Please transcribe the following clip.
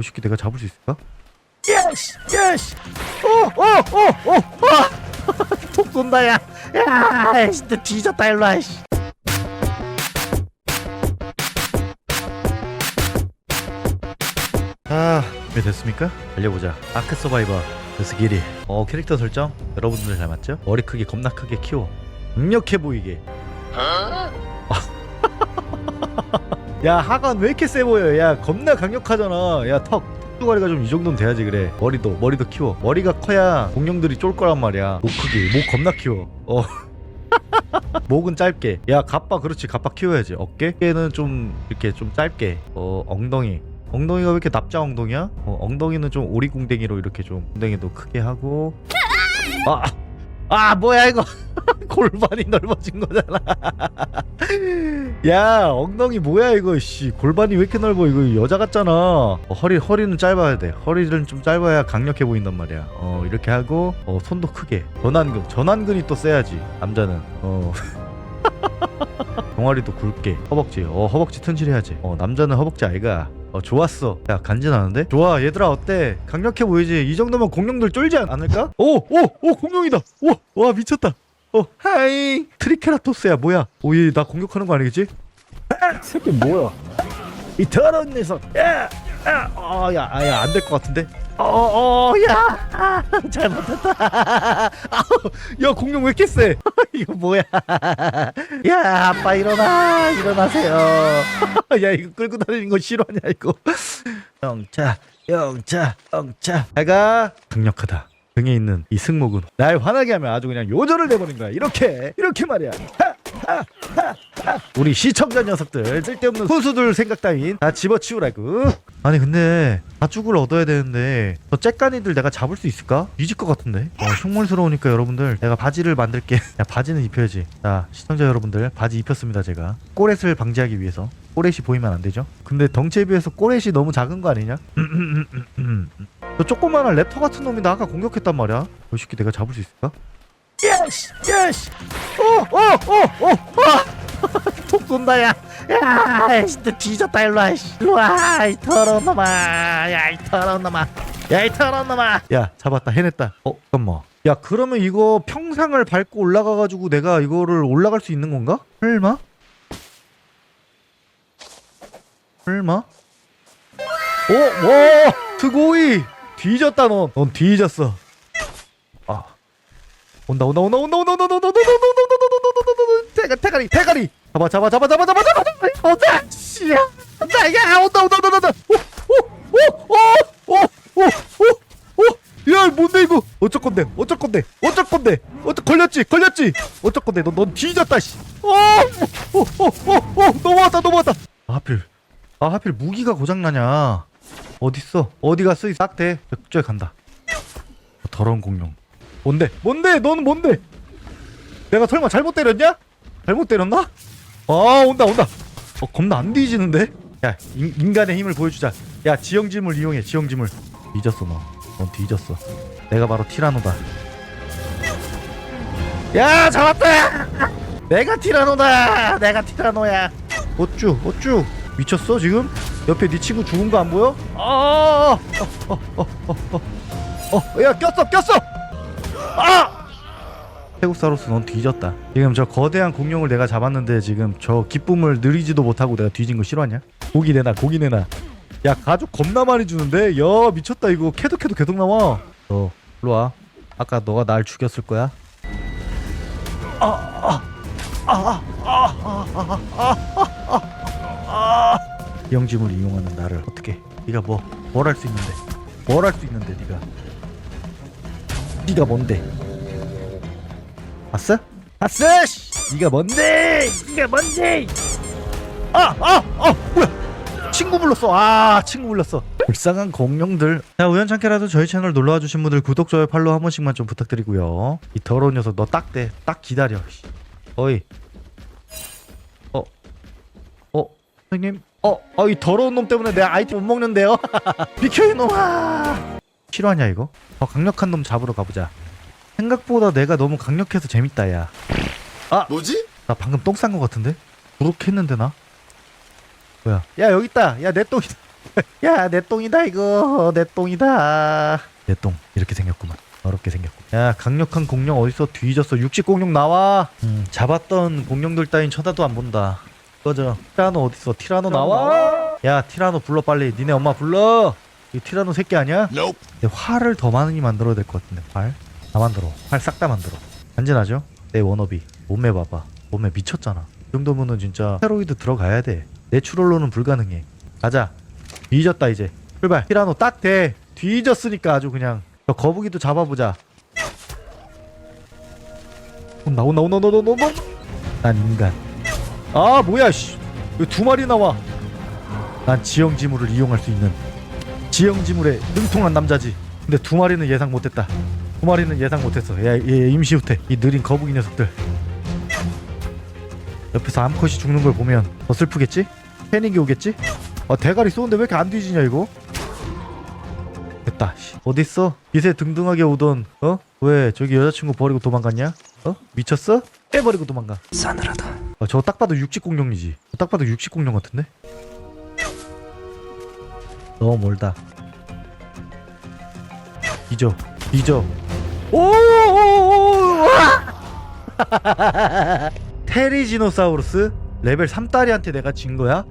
이 새끼 내가 잡을 수 있을까? 예시 예시 오오 오오 톡 쏜다 야. 야, 진짜 뒤졌다 일로 와. 씨. 아, 준비됐습니까? 달려보자. 아크 서바이버. 그래서 길이. 어, 캐릭터 설정 여러분들 잘 맞죠? 머리 크게 겁나 크게 키워. 강력해 보이게. 야, 하관 왜 이렇게 세 보여? 야, 겁나 강력하잖아. 야, 턱. 뚜가리가 좀 이 정도는 돼야지 그래. 머리도 머리도 키워. 머리가 커야 공룡들이 쫄 거란 말이야. 목 크기, 목 겁나 키워. 어. 목은 짧게. 야, 갑바 그렇지. 갑바 키워야지. 어깨는 좀 이렇게 좀 짧게. 어, 엉덩이. 엉덩이가 왜 이렇게 납작 엉덩이야? 어, 엉덩이는 좀 오리궁뎅이로 이렇게 좀 엉덩이도 크게 하고. 아, 아 뭐야 이거? 골반이 넓어진 거잖아. 야, 엉덩이 뭐야 이거? 씨, 골반이 왜 이렇게 넓어? 이거 여자 같잖아. 어, 허리 허리는 짧아야 돼. 허리는 좀 짧아야 강력해 보인단 말이야. 어, 이렇게 하고 어, 손도 크게. 전완근, 전완근이 또 세야지. 남자는. 어. 종아리도 굵게 허벅지 어 허벅지 튼실해야지 어 남자는 허벅지 아이가 어 좋았어 야 간지나는데 좋아 얘들아 어때 강력해 보이지 이 정도면 공룡들 쫄지 않- 않을까 오 오 오 공룡이다 오와 미쳤다 어 하이. 트리케라토스야 뭐야? 오 얘 나 공격하는 거 아니겠지? 새끼 뭐야? 이 더러운 녀석. 야야아 야 안 될 것 같은데? 어 어 야 아, 잘못했다. 아우, 야 공룡 왜 이렇게 세? 이거 뭐야? 야 아빠 일어나 일어나세요. 야 이거 끌고 다니는 거 싫어하냐 이거? 영차 영차 영차. 내가. 강력하다 등에 있는 이 승모근. 날 화나게 하면 아주 그냥 요절을 내버린 거야. 이렇게 이렇게 말이야. 하. 우리 시청자 녀석들 쓸데없는 훈수들 생각 따윈 다 집어치우라고. 아니 근데 가죽을 얻어야 되는데 저 째까니들 내가 잡을 수 있을까? 뒤질 것 같은데? 어, 흉물스러우니까 여러분들 내가 바지를 만들게. 야 바지는 입혀야지. 자 시청자 여러분들 바지 입혔습니다 제가. 꼬렛을 방지하기 위해서. 꼬렛이 보이면 안 되죠? 근데 덩치에 비해서 꼬렛이 너무 작은 거 아니냐? 저 조그마한 랩터 같은 놈이 나 아까 공격했단 말이야 이 새끼 내가 잡을 수 있을까? 예시 예시 오오 오오 톡 쏜다 야. 야, 진짜 뒤졌다 일로 와. 씨. 일로 와. 이 더러운 놈아. 야, 이 더러운 놈아. 야, 이 더러운 놈아. 야, 잡았다. 해냈다. 어, 잠깐만. 야, 그러면 이거 평상을 밟고 올라가 가지고 내가 이거를 올라갈 수 있는 건가? 설마? 설마? 오, 와, 트고이. 뒤졌다 넌. 넌 뒤졌어. 아. 온다 온다 온다 온다 온다 온다 온다 온다 온다 온다 온다 온다 대가 대가리 대가리 잡아 잡아 잡아 잡아 잡아 잡아 잡아 온다 씨야 나야 온다 온다 온다 온다 오오오오오오오 야 뭔데 이거 어쩔 건데 어쩔 건데 어쩔 건데 어쩔 걸렸지 걸렸지 어쩔 건데 넌넌 뒤졌다 씨 오 오오오오 넘어왔다 넘어왔다 아, 하필 아 하필 무기가 고장 나냐 어딨어? 어디 갔어? 이 싹대 저기 간다. 더러운 공룡. 뭔데? 뭔데? 너는 뭔데? 내가 설마 잘못 때렸냐? 잘못 때렸나? 아 온다 온다. 어 겁나 안 뒤지는데? 야 인, 인간의 힘을 보여주자. 야 지형짐을 이용해 지형짐을 뒤졌어 너 넌 뒤졌어. 내가 바로 티라노다. 야 잡았다! 내가 티라노다! 내가 티라노야. 어쭈 어쭈. 미쳤어 지금? 옆에 네 친구 죽은 거 안 보여? 아 어 어 어 어 어 야 꼈어 꼈어 아! 태국사로서 넌 뒤졌다. 지금 저 거대한 공룡을 내가 잡았는데 지금 저 기쁨을 누리지도 못하고 내가 뒤진 거 싫어하냐? 고기 내놔, 고기 내놔. 야 가죽 겁나 많이 주는데? 야 미쳤다 이거 캐도 캐도 계속 나와. 너 일로 와. 아까 너가 날 죽였을 거야. 영짐을 이용하는 나를 어떻게? 네가 뭐 뭘 할 수 있는데? 뭘 할 수 있는데 네가? 네가 뭔데? 봤어? 봤어? 씨! 네가 뭔데? 네가 뭔데? 아, 아, 아, 뭐야? 친구 불렀어. 아, 친구 불렀어. 불쌍한 공룡들. 자, 우연찮게라도 저희 채널 놀러와 주신 분들 구독, 좋아요, 팔로우 한 번씩만 좀 부탁드리고요. 이 더러운 녀석 너 딱 대. 딱 기다려. 씨. 어이. 어. 어, 선생님. 어, 어, 이 더러운 놈 때문에 내 아이템 못 먹는데요. 비켜 이놈아. 싫어하냐 이거? 더 강력한 놈 잡으러 가보자. 생각보다 내가 너무 강력해서 재밌다 야. 뭐지? 나 방금 똥 싼 거 같은데? 그렇게 했는데 나? 뭐야? 야 여기 있다. 야 내 똥이다. 야 내 똥이다 이거 내 똥이다 내 똥 이렇게 생겼구만 어렵게 생겼고 야 강력한 공룡 어디서 뒤졌어 육식 공룡 나와 음, 잡았던 공룡들 따윈 쳐다도 안 본다 꺼져 티라노 어딨어 티라노 나와? 야 티라노 불러 빨리. 니네 엄마 불러. 이 티라노 새끼 아니야? Nope. 근데 활을 더 많이 만들어야 될 것 같은데 활? 다 만들어. 활 싹 다 만들어. 간지나죠? 내 워너비. 몸매 봐봐. 몸매 미쳤잖아. 이 정도면은 진짜 스테로이드 들어가야 돼. 내추럴로는 불가능해. 가자. 뒤졌다 이제. 출발. 티라노 딱돼. 뒤졌으니까 아주 그냥. 저 거북이도 잡아보자. 온다 온다 온다 온다 온다 온다. 난 인간 아 뭐야 씨 왜 두 마리 나와 난 지형지물을 이용할 수 있는 지형지물에 능통한 남자지 근데 두 마리는 예상 못했다 두 마리는 예상 못했어 야, 얘 임시 후퇴 이 느린 거북이 녀석들 옆에서 암컷이 죽는 걸 보면 더 슬프겠지? 패닉이 오겠지? 아 대가리 쏘는데 왜 이렇게 안 뒤지냐 이거 됐다 씨. 어딨어? 기세 등등하게 오던 어? 왜 저기 여자친구 버리고 도망갔냐? 어? 미쳤어? 빼버리고 도망가. 싸늘하다. 아, 저거 딱 봐도 육식 공룡이지. 딱 봐도 육식 공룡 같은데? 너무 멀다. 잊어. 잊어. 오오오오 테리지노사우루스? 레벨 3딸이한테 내가 진 거야?